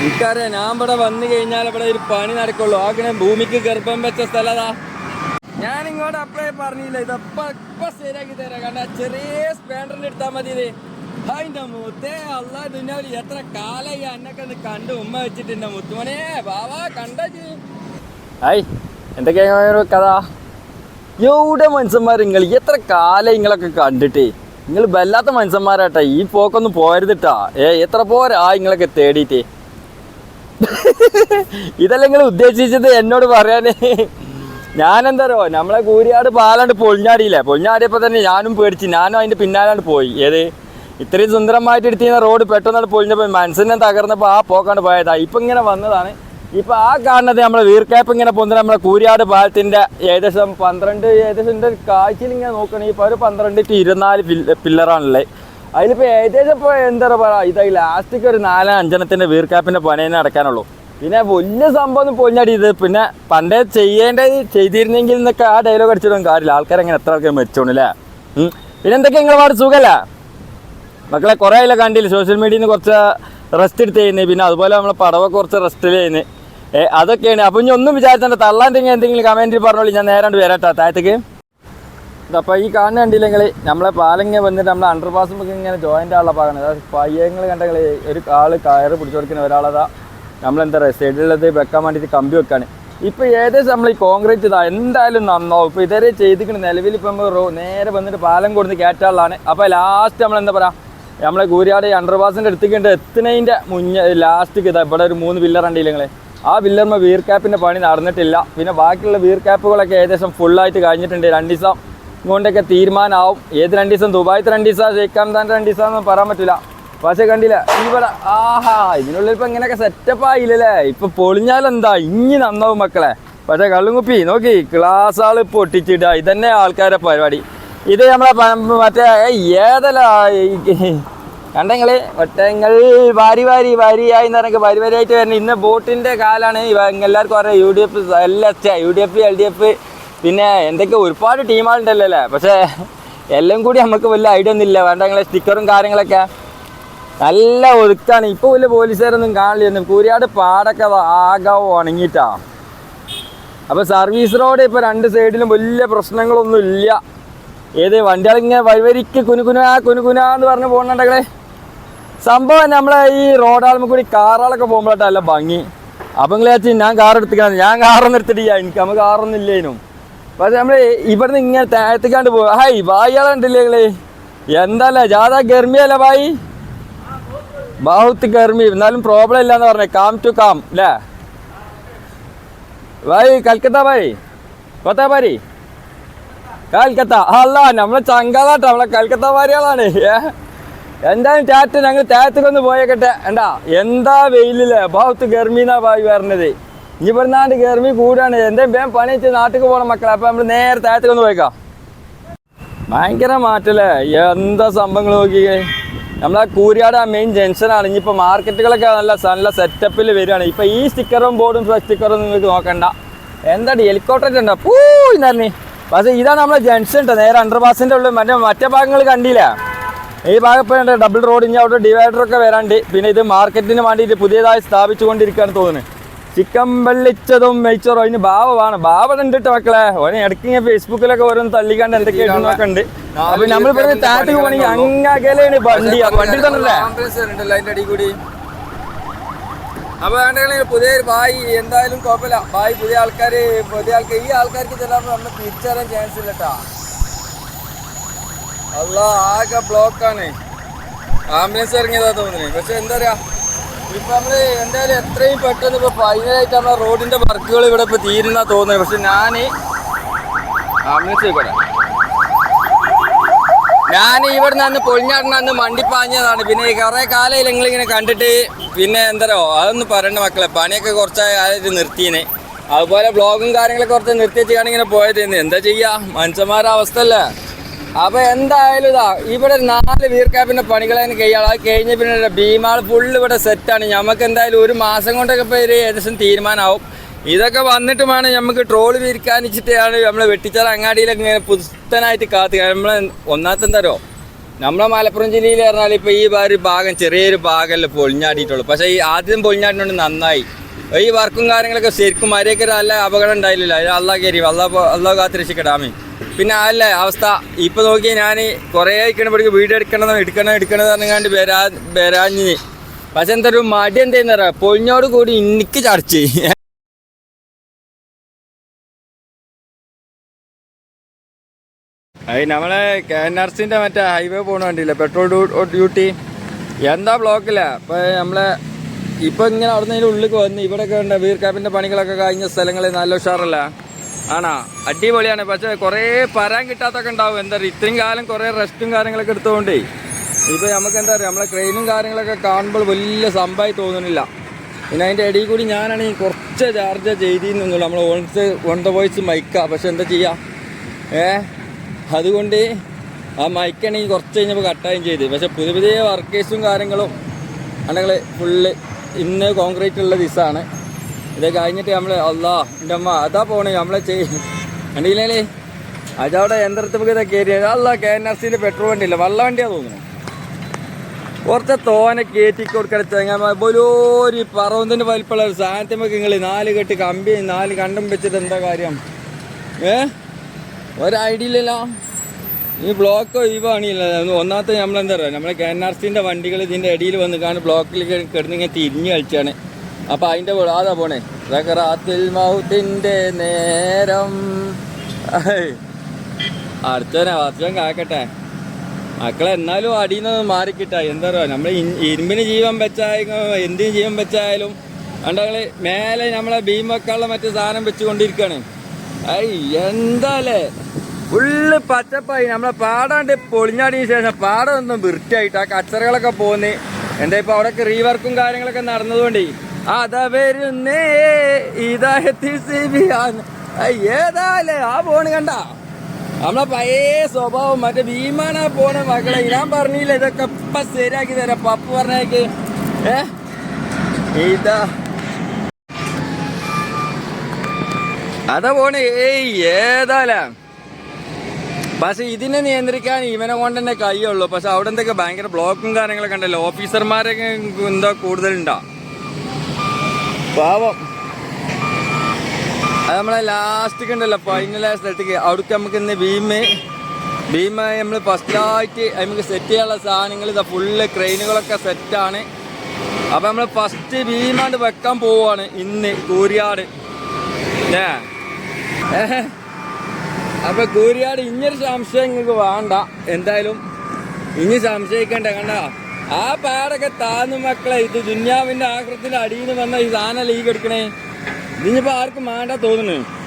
എനിക്കറിയാം ഞാൻ ഇവിടെ വന്നു കഴിഞ്ഞാൽ ഇവിടെ ഒരു പണി നടക്കുള്ളൂ. ആകെ ഭൂമിക്ക് ഗർഭം വെച്ച സ്ഥലതാ. ഞാൻ ഇങ്ങോട്ട് അപ്പഴേ പറഞ്ഞില്ല. ഇതപ്പ ഇപ്പൊ ശരിയാക്കി തരാം. കാരണം ചെറിയ സ്പാൻഡറിൽ എടുത്താൽ മതി ഇത്. അതിന്റെ മുത്തേ അല്ല ദുന്നാവിൽ എത്ര കാലായി അന്നൊക്കെ ഒന്ന് കണ്ട് ഉമ്മ വെച്ചിട്ടുണ്ട് മുത്തുമണേ ബാവാ കണ്ടാ ഹായ് എന്തൊക്കെയാണ് കഥ? എവിടെ മനുഷ്യന്മാർ നിങ്ങൾ എത്ര കാലം നിങ്ങളൊക്കെ കണ്ടിട്ട്? നിങ്ങൾ വല്ലാത്ത മനുഷ്യന്മാരാട്ടാ. ഈ പോക്കൊന്നും പോരുതിട്ടാ ഏ എത്ര പോരാ നിങ്ങളൊക്കെ തേടിയിട്ട്? ഇതല്ല നിങ്ങൾ ഉദ്ദേശിച്ചത് എന്നോട് പറയാനേ. ഞാനെന്താരോ നമ്മളെ കൂരിയാട് പാലാണ്ട് പൊളിഞ്ഞാടിയില്ലേ? പൊളിഞ്ഞാടിയപ്പോൾ തന്നെ ഞാനും പേടിച്ച് ഞാനും അതിന്റെ പിന്നാലാണ്ട് പോയി. ഏത്? ഇത്രയും സുന്ദരമായിട്ട് എടുത്തിരുന്ന റോഡ് പെട്ടെന്നാണ് പൊളിഞ്ഞപ്പോൾ മനസ്സിനെ തകർന്നപ്പോ ആ പോക്കാണ്ട് പോയതാ. ഇപ്പൊ ഇങ്ങനെ വന്നതാണ്. ഇപ്പൊ ആ കാണുന്നത് നമ്മളെ വീർക്കാപ്പ് ഇങ്ങനെ പോകുന്നത് നമ്മളെ കൂരിയാട് പാലത്തിന്റെ ഏകദേശം പന്ത്രണ്ട് ഏകദേശം കാഴ്ചയിൽ ഇങ്ങനെ നോക്കണെങ്കിൽ ഇപ്പൊ ഒരു പന്ത്രണ്ട് ടു ഇരുപത്തിനാല് പില്ലറാണുള്ളത്. അതിലിപ്പോ ഏകദേശം ഇപ്പൊ എന്താ പറയാ ഇത് ലാസ്റ്റിക്ക് ഒരു നാല് അഞ്ചെണ്ണത്തിന്റെ വീർക്കാപ്പിന്റെ പണി തന്നെ നടക്കാനുള്ളൂ. പിന്നെ വലിയ സംഭവം ഒന്നും പൊളിഞ്ഞാടി ഇത്. പിന്നെ പണ്ടേ ചെയ്യേണ്ടത് ചെയ്തിരുന്നെങ്കിൽ എന്നൊക്കെ ആ ഡയലോഗ് അടിച്ചിടും. കാര്യമില്ല. ആൾക്കാർ അങ്ങനെ എത്ര ആൾക്കാർ മരിച്ചോണ്ട് അല്ലേ പിന്നെ എന്തൊക്കെ നിങ്ങളെ പാട്? സുഖല്ലേ? മക്കളെ കുറേ ആയില്ല കണ്ടില്ല? സോഷ്യൽ മീഡിയയിൽ നിന്ന് കുറച്ച് റെസ്റ്റ് എടുത്ത് ചെയ്യുന്നത് പിന്നെ അതുപോലെ നമ്മളെ പടവ കുറച്ച് റെസ്റ്റ് ചെയ്യുന്നത് അതൊക്കെയാണ്. അപ്പം ഇനി ഒന്നും വിചാരിച്ചാൽ തള്ളാണ്ടെങ്കിൽ എന്തെങ്കിലും കമന്റിൽ പറഞ്ഞോളൂ. ഞാൻ നേരാണ്ട് വരാട്ടോ. താഴത്തേക്ക്. അപ്പോൾ ഈ കാണുന്ന കണ്ടില്ലെങ്കിൽ നമ്മളെ പാലങ്ങ വന്നിട്ട് നമ്മളെ അണ്ടർ പാസ് നമുക്ക് ഇങ്ങനെ ജോയിന്റ് ആളുള്ള ഭാഗമാണ് പയ്യങ്ങൾ കണ്ടെങ്കിൽ ഒരു ആൾ കയറ് പിടിച്ചു കൊടുക്കുന്ന ഒരാളതാ നമ്മളെന്താ പറയുക സൈഡിലുള്ളത് വെക്കാൻ വേണ്ടിയിട്ട് കമ്പി വെക്കാണ്. ഇപ്പോൾ ഏകദേശം നമ്മൾ ഈ കോൺക്രീറ്റ് ഇതാ എന്തായാലും നന്നാവും ഇപ്പോൾ ഇതുവരെ ചെയ്തിരിക്കുന്ന നിലവിൽ ഇപ്പം നമ്മൾ നേരെ വന്നിട്ട് പാലം കൊടുത്ത് കയറ്റാളാണ് അപ്പോൾ ലാസ്റ്റ് നമ്മൾ എന്താ പറയുക നമ്മളെ കൂരിയാട് അണ്ടർ പാസിന്റെ അടുത്തേക്ക് എത്തുന്നതിന്റെ മുന്നേ ലാസ്റ്റ് ഇതാ ഇവിടെ ഒരു മൂന്ന് പില്ലർ ഉണ്ടെങ്കിൽ ആ വില്ലർമ്മ വീർ ക്യാപ്പിന്റെ പണി നടന്നിട്ടില്ല. പിന്നെ ബാക്കിയുള്ള വീർ ക്യാപ്പുകളൊക്കെ ഏകദേശം ഫുള്ളായിട്ട് കഴിഞ്ഞിട്ടുണ്ട്. രണ്ട് ദിവസം കൊണ്ടൊക്കെ തീരുമാനമാവും ഏത് രണ്ട് ദിവസം ദുബായത്തെ രണ്ട് ദിവസം ഷെയ്ഖ് ഹംദാന്റെ രണ്ട് ദിവസം ഒന്നും പറയാൻ പറ്റില്ല പക്ഷെ കണ്ടില്ല ഇവിടെ ആഹാ ഇതിനുള്ളിൽ ഇപ്പൊ ഇങ്ങനെയൊക്കെ സെറ്റപ്പ് ആയില്ലല്ലേ? ഇപ്പൊ പൊളിഞ്ഞാലെന്താ? ഇനി നന്നാവും മക്കളെ. പക്ഷെ കള്ളുംകുപ്പി നോക്കി ക്ലാസ് ആൾ പൊട്ടിച്ചിടുക ഇതന്നെ ആൾക്കാരെ പരിപാടി. ഇത് നമ്മളെ മറ്റേ ഏതല്ല കണ്ടെങ്ങൾ ഒട്ടങ്ങൾ വാരി വാരി വാരിയായി എന്ന് പറഞ്ഞ വാരി വാരിയായിട്ട് വരുന്നത് ഇന്ന് ബോട്ടിന്റെ കാലാണ് എല്ലാവർക്കും അറിയാം U D F L U D F L D F പിന്നെ എന്തൊക്കെ ഒരുപാട് ടീമുകളുണ്ടല്ലോ അല്ലേ പക്ഷേ എല്ലാം കൂടി നമുക്ക് വലിയ ഐഡിയ ഒന്നും ഇല്ല. വേണ്ട ഞങ്ങളെ സ്റ്റിക്കറും കാര്യങ്ങളൊക്കെ നല്ല ഒഴുക്കാണ്. ഇപ്പൊ വലിയ പോലീസുകാരൊന്നും കാണില്ല കൂരിയാട് പാടൊക്കെ ആകെ ഉണങ്ങിയിട്ടാ. അപ്പോൾ സർവീസ് റോഡ് ഇപ്പൊ രണ്ട് സൈഡിലും വലിയ പ്രശ്നങ്ങളൊന്നും ഇല്ല. ഏത് വണ്ടികളിങ്ങനെ വഴിവരിക്ക് കുനുകുനാ കുനുകുനാ എന്ന് പറഞ്ഞ് പോകുന്നുണ്ടെങ്കിലേ സംഭവം നമ്മളെ ഈ റോഡാളുമ്പോൾ കൂടി കാറുകളൊക്കെ പോകുമ്പോഴാണ് നല്ല ഭംഗി. അപ്പം വിചാരിച്ചു ഞാൻ എടുത്തിട്ടാണ് ഞാൻ കാറൊന്നും എടുത്തിട്ടില്ല. എനിക്ക് നമുക്ക് കാറൊന്നും ഇല്ലേനും. പക്ഷെ നമ്മൾ ഇവിടുന്ന് ഇങ്ങനെ താഴത്തേക്കാണ്ട് പോകും ഹായ് ബായികളുണ്ടല്ലേ നിങ്ങൾ എന്തല്ല ജാഥ ഗർമിയല്ല ബായി ബാഹുത്ത് ഗർമി എന്നാലും പ്രോബ്ലം ഇല്ലാന്ന് പറഞ്ഞേ. കാം ടു കാം അല്ലേ ഭായ് കൽക്കത്ത ഭായ്. കൊത്താ പാരി കൽക്കത്ത. അല്ല നമ്മളെ ചങ്കാളാട്ടോ നമ്മളെ കൽക്കത്ത പാരികളാണ് എന്തായാലും ടാറ്റ ഞങ്ങൾ ടാറ്റക്കൊന്ന് പോയേക്കട്ടെ. എന്താ എന്താ വെയിലില്ലേ ബാഹുത്ത് ഗർമിന്നാ ഭായി വരണത് ഇനി ഇവിടുന്നാണ്ട് ഗർമി കൂടാണ്. എന്റെ വേഗം പണി വെച്ച് നാട്ടിൽ പോകണം മക്കളെ? അപ്പൊ നമ്മൾ നേരെ താഴത്തേക്ക് ഒന്ന് പോയേക്കാം. ഭയങ്കര മാറ്റല്ലേ? എന്താ സംഭവങ്ങൾ നോക്കിയേ? നമ്മളെ കൂരിയാട് ആ മെയിൻ ജംഗ്ഷനാണ് ഇനിയിപ്പോൾ മാർക്കറ്റുകളൊക്കെ നല്ല നല്ല സെറ്റപ്പിൽ വരികയാണ്. ഇപ്പം ഈ സ്റ്റിക്കറും ബോർഡും സ്റ്റിക്കറും നിങ്ങൾക്ക് നോക്കണ്ട. എന്താടി? ഹെലികോപ്റ്റർ ഉണ്ടോ പൂ എന്നറിഞ്ഞ് പക്ഷേ ഇതാണ് നമ്മളെ ജംഗ്ഷൻ കേട്ടോ നേരെ അണ്ടർ പാസിന്റെ ഉള്ളിൽ മറ്റേ മറ്റേ ഭാഗങ്ങൾ കണ്ടില്ല? ഈ ഭാഗം ഇപ്പോൾ ഡബിൾ റോഡ് ഇനി അവിടെ ഡിവൈഡറൊക്കെ വരാണ്ട്. പിന്നെ ഇത് മാർക്കറ്റിന് വേണ്ടിയിട്ട് പുതിയതായി സ്ഥാപിച്ചുകൊണ്ടിരിക്കുകയാണ് തോന്നുന്നത് ചിക്കൻ വെള്ളിച്ചതും മെയ്ച്ചറോ അതിന് ബാവമാണ് ബാവ കണ്ടിട്ട് ട്ടോ മക്കളെ ഓനെ ഇടയ്ക്ക് ഫേസ്ബുക്കിലൊക്കെ ഓരോന്ന് തള്ളിക്കാണ്ട് എന്തൊക്കെ ഇടുന്നൊക്കെ ഉണ്ട് അപ്പൊ നമ്മൾ പറഞ്ഞ താഴത്തേക്ക് പോണെങ്കിൽ അങ്ങകലെയാണ് വണ്ടി. വണ്ടി തന്നല്ലേ അപ്പൊ പുതിയ ബായി എന്തായാലും കുഴപ്പമില്ല. ബായി പുതിയ ആൾക്കാര് പുതിയ ആൾക്കാർ ഈ ആൾക്കാർക്ക് ചിലപ്പോൾ നമ്മൾ തിരിച്ചറിയാൻ ചാൻസ് ഇല്ല കേട്ടാ അല്ല ആകെ ബ്ലോക്കാണ് ആംബുലൻസ് ഇറങ്ങിയതാ തോന്നുന്നത് പക്ഷെ എന്താ പറയാ? ഇപ്പൊ നമ്മൾ എന്തായാലും എത്രയും പെട്ടെന്ന് ഇപ്പൊ ഫൈനലായിട്ട് നമ്മളെ റോഡിന്റെ വർക്കുകൾ ഇവിടെ ഇപ്പൊ തീരുന്ന തോന്നുന്നത്. പക്ഷെ ഞാൻ ആംബുലൻസ് ഞാൻ ഇവിടെ അന്ന് പൊളിഞ്ഞാടിന് അന്ന് മണ്ടിപ്പാഞ്ഞതാണ്. പിന്നെ കുറെ കാലം നിങ്ങളിങ്ങനെ കണ്ടിട്ട് പിന്നെ എന്തരോ അതൊന്നും പറയണ്ട മക്കളെ. പണിയൊക്കെ കുറച്ചായി ആയിട്ട് നിർത്തിയേനെ. അതുപോലെ ബ്ലോഗും കാര്യങ്ങളൊക്കെ കുറച്ച് നിർത്തി ഇങ്ങനെ പോയത് എന്താ ചെയ്യാ? മനുഷ്യന്മാരുടെ അവസ്ഥ അല്ലേ? അപ്പൊ എന്തായാലും ഇതാ ഇവിടെ നാല് വീർക്കാപ്പിന്റെ പണികളതിന് കഴിയാൾ അത് കഴിഞ്ഞ പിന്നെ ഭീമാൾ ഫുള്ള് ഇവിടെ സെറ്റാണ് നമുക്ക് എന്തായാലും ഒരു മാസം കൊണ്ടൊക്കെ ഇപ്പൊ ഒരു ഏകദേശം തീരുമാനമാവും ഇതൊക്കെ വന്നിട്ട് വേണം നമുക്ക് ട്രോൾ വിരിക്കാനിച്ചിട്ടാണ് നമ്മളെ വെട്ടിച്ചാൽ അങ്ങാടിയിലൊക്കെ ഇങ്ങനെ പുസ്തനായിട്ട് കാത്തു നമ്മളെ ഒന്നാമത്തെ എന്താരോ നമ്മളെ മലപ്പുറം ജില്ലയിൽ പറഞ്ഞാൽ ഇപ്പൊ ഈ ഒരു ഭാഗം ചെറിയൊരു ഭാഗമല്ലേ പൊളിഞ്ഞാടിയിട്ടുള്ളൂ. പക്ഷേ ഈ ആദ്യം പൊളിഞ്ഞാടിനോണ്ട് നന്നായി. ഈ വർക്കും കാര്യങ്ങളൊക്കെ ശരിക്കും മര്യാദയ്ക്ക് നല്ല അപകടം ഉണ്ടായില്ല അള്ളാഹ് കയറി അള്ളാഹ് അള്ളാഹ് കാത്തിരക്ഷിക്കടാമേ പിന്നെ അല്ലേ അവസ്ഥ. ഇപ്പൊ നോക്കി ഞാൻ കുറേ കഴിക്കണപ്പോഴേക്ക് വീട് എടുക്കണം എടുക്കണം എടുക്കണം പറഞ്ഞാണ്ട് വരാ വരാഞ്ഞ് പക്ഷെ എന്താ ഒരു മടി എന്താ പറയാ പൊളിഞ്ഞോട് കൂടി എനിക്ക് ചർച്ച അത് നമ്മളെ കെ എൻ ആർ സിന്റെ മറ്റേ ഹൈവേ പോണ വണ്ടിയില്ല പെട്രോൾ ഡ്യൂട്ടി. എന്താ ബ്ലോക്കില്ല ഇപ്പൊ നമ്മളെ ഇപ്പൊ ഇങ്ങനെ അവിടെ നിന്ന് ഉള്ളിലേക്ക് വന്ന് ഇവിടെയൊക്കെ ഉണ്ട് വീർ ക്യാപ്പിന്റെ പണികളൊക്കെ കഴിഞ്ഞ സ്ഥലങ്ങളിൽ നല്ല ഉഷാറല്ല? ആണോ? അടിപൊളിയാണ്. പക്ഷേ കുറേ പരാൻ കിട്ടാത്തൊക്കെ ഉണ്ടാവും. എന്താ പറയുക? ഇത്രയും കാലം കുറേ റെസ്റ്റും കാര്യങ്ങളൊക്കെ എടുത്തുകൊണ്ടേ ഇപ്പൊ നമുക്ക് എന്താ പറയുക? നമ്മളെ ട്രെയിനും കാര്യങ്ങളൊക്കെ കാണുമ്പോൾ വലിയ സംഭവമായി തോന്നുന്നില്ല. പിന്നെ അതിന്റെ ഇടയിൽ കൂടി ഞാനാണെങ്കിൽ കുറച്ച് ചാർജ് ചെയ്തിരുന്നുള്ളൂ നമ്മൾ ഓൺസ് ഓൺ ദ വോയിസ് മൈക്കാ പക്ഷെ എന്താ ചെയ്യുക ഏ? അതുകൊണ്ട് ആ മൈക്കാണെങ്കിൽ കുറച്ച് കഴിഞ്ഞപ്പോൾ കട്ടായും ചെയ്ത്. പക്ഷെ പുതിയ പുതിയ വർക്കേഴ്സും കാര്യങ്ങളും അല്ലെങ്കിൽ ഫുള്ള് ഇന്ന് കോൺക്രീറ്റ് ഉള്ള ദിവസമാണ് ഇത് കഴിഞ്ഞിട്ട് നമ്മൾ അല്ലാ എന്റെ അമ്മ അതാ പോണേ നമ്മളെ ചെയ് കണ്ടില്ലേ? അതവിടെ യന്ത്രത്തിൽ കയറിയത് അല്ല കെ എൻ ആർ സിയിൽ പെട്രോൾ വണ്ടി ഇല്ല വള്ള വണ്ടിയാ തോന്നുന്നു. കുറച്ച് തോനെ കയറ്റി കൊടുക്കണ ചെങ്ങാമ ഒരു പറവന്തിന്റെ വലിപ്പമുള്ള ഒരു സാധനത്തിമൊക്കെ നിങ്ങൾ നാല് കെട്ട് കമ്പി നാല് കണ്ടും വെച്ചിട്ട് എന്താ കാര്യം? ഏ? ഒരു ഐഡിയ ഇല്ലല്ലോ. ഈ ബ്ലോക്ക് ഒഴിവാണില്ല. ഒന്നാമത്തെ നമ്മളെന്താ പറയുക നമ്മളെ കെ എൻ ആർ സിന്റെ വണ്ടികൾ ഇതിന്റെ ഇടയിൽ വന്ന് കാണും ബ്ലോക്കിൽ കിടന്നിങ്ങനെ തിരിഞ്ഞ് കളിച്ചാണ്. അപ്പം അതിന്റെ കൂടെ അതാ പോണേ. റഹറാത്തിൽ മൗത്തിന്റെ നേരം. അടുത്തവനെ വർഷം കാക്കട്ടെ. മക്കളെ എന്നാലും അടിയിൽ നിന്ന് മാറിക്കിട്ട. എന്താ പറയുക നമ്മൾ ഇരുമ്പിന് ജീവൻ വെച്ചായാലും എന്തിന് ജീവൻ വെച്ചായാലും കണ്ടങ്ങൾ മേലെ നമ്മളെ ഭീം വെക്കാനുള്ള മറ്റു സാധനം വെച്ചുകൊണ്ടിരിക്കാണ്. ഐ എന്താല്ലേ ഫുള്ള് പച്ചപ്പായി. നമ്മളെ പാടാണ്ട് പൊളിഞ്ഞാടിയ ശേഷം പാടം ഒന്നും വൃത്തിയായിട്ട് ആ കച്ചറകളൊക്കെ പോന്ന് എന്താ ഇപ്പൊ അവിടെയൊക്കെ റീവർക്കും കാര്യങ്ങളൊക്കെ നടന്നതുകൊണ്ട് അതാ വരുന്നേ ഇതാ ഏതാല്ലേ ആ പോണ് കണ്ട. നമ്മളെ പഴയ സ്വഭാവം മറ്റേ ഭീമാനാ പോണ മക്കളെ ഞാൻ പറഞ്ഞില്ല ഇതൊക്കെ ഇപ്പൊ ശരിയാക്കി തരാം. പപ്പ പറഞ്ഞേക്ക്. ഏ? ഇതാ. അതാ പോണേ ഏയ് ഏതാല പക്ഷെ ഇതിനെ നിയന്ത്രിക്കാൻ ഇവനെ കൊണ്ട് തന്നെ കൈയുള്ളൂ പക്ഷെ അവിടെ എന്തൊക്കെ ഭയങ്കര ബ്ലോക്കും കാര്യങ്ങളൊക്കെ ഉണ്ടല്ലോ. ഓഫീസർമാരൊക്കെ എന്താ കൂടുതലുണ്ടാ? പാവം. അത് നമ്മളെ ലാസ്റ്റ് ഉണ്ടല്ലോ ഫൈനൽ സ്ഥലത്തേക്ക്. അവിടേക്ക് നമുക്ക് ഇന്ന് ഭീമ് ഭീമ നമ്മൾ ഫസ്റ്റായിട്ട് നമുക്ക് സെറ്റ് ചെയ്യാനുള്ള സാധനങ്ങൾ ഇതാ ഫുള്ള് ക്രെയിനുകളൊക്കെ സെറ്റാണ് അപ്പം നമ്മൾ ഫസ്റ്റ് ഭീമാണ്ട് വെക്കാൻ പോവുകയാണ് ഇന്ന് കൂരിയാട്. ഏ അപ്പം കൂരിയാട് ഇങ്ങനൊരു സംശയം നിങ്ങൾക്ക് വേണ്ട. എന്തായാലും ഇനി സംശയിക്കണ്ട കണ്ട? ആ പാടൊക്കെ താന്നു മക്കളെ ഇത് ദുന്യാവിന്റെ ആകൃത്തിന്റെ അടിയിൽ നിന്ന് വന്ന ഈ സാധനം ലീഗ് എടുക്കണേ. ഇതിനിപ്പോ ആർക്കും വേണ്ട തോന്നുന്നു.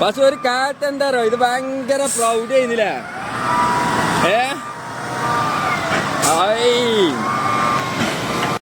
പക്ഷെ ഒരു കാറ്റ് എന്താ ഇത് ഭയങ്കര പ്രൗഡ് ചെയ്യുന്നില്ല ഏ? ഐ.